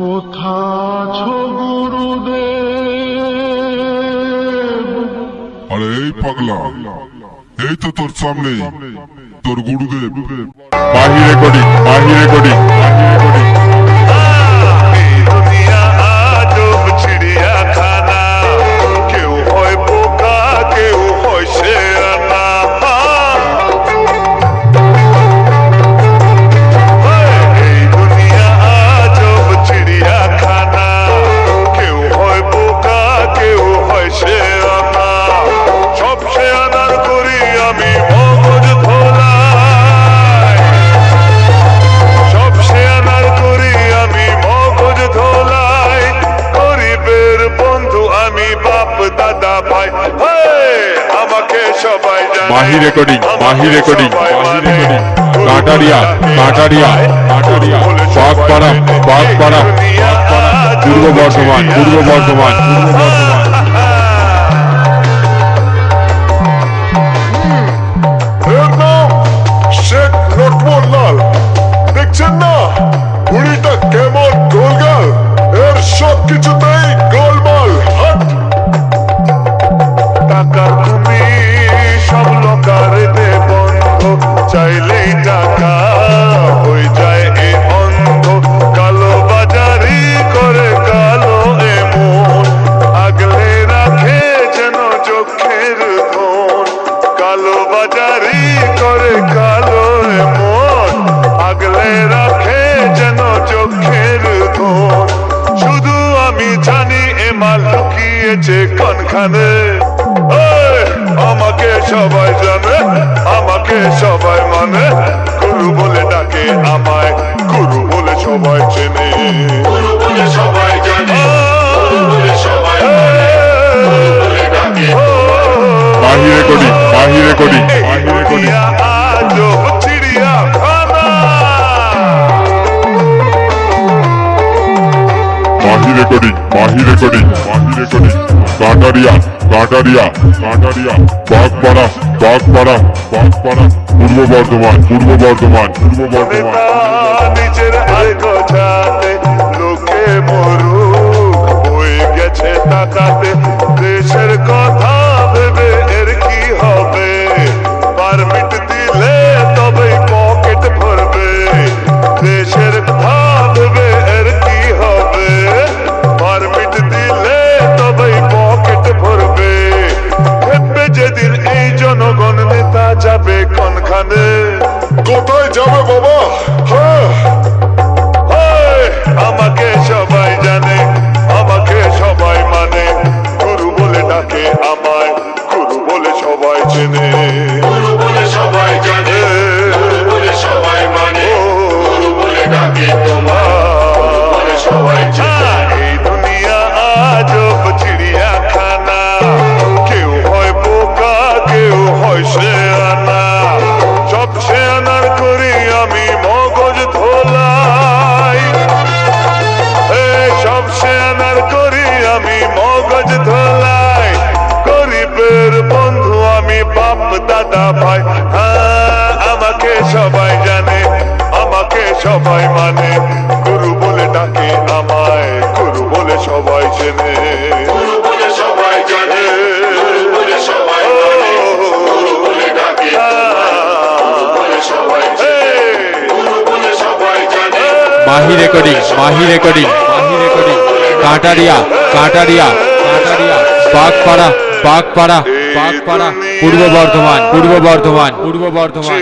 কোথা ছো গুরুদেব? আরে এই পাগলা, এই তো তোর সামনে তোর গুরুদেব। বাহিরে করি বাহিরে করি Mahi recording Mahi recording Mahi. Recording Kataria Kataria Kataria Bagpara Bagpara Purba Bardhaman Purba Bardhaman পূর্ব বর্ধমান। চোখের শুধু আমি জানি এ মাল লুকিয়েছে কোনখানে। আমাকে সবাই জানে আমাকে সবাই মানে। বাহিরে মাহি রেকর্ডিং মাহি রেকর্ডিং কাটারিয়া কাটারিয়া কাটারিয়া বাগপাড়া বাগপাড়া বাগপাড়া। পূর্ব বর্ধমান পূর্ব বর্ধমান পূর্ব বর্ধমান। জনগণ নেতা যাবে কোনখানে। কোথায় যাবে বাবা? আমি মগজ ধোলাই। গরিবের বন্ধু আমি বাপ দাদা ভাই। হ্যাঁ আমাকে সবাই জানে আমাকে সবাই মানে। গুরু বলে ডাকে আমায় গুরু বলে সবাই চেনে। সবাই জানে গুরু বলে সবাই মানে। জানে Mahi recording Mahi recording Mahi recording. Kataria Kataria Kataria. Bagpara Bagpara Bagpara. Purba Bardhaman Purba Bardhaman পূর্ব বর্ধমান।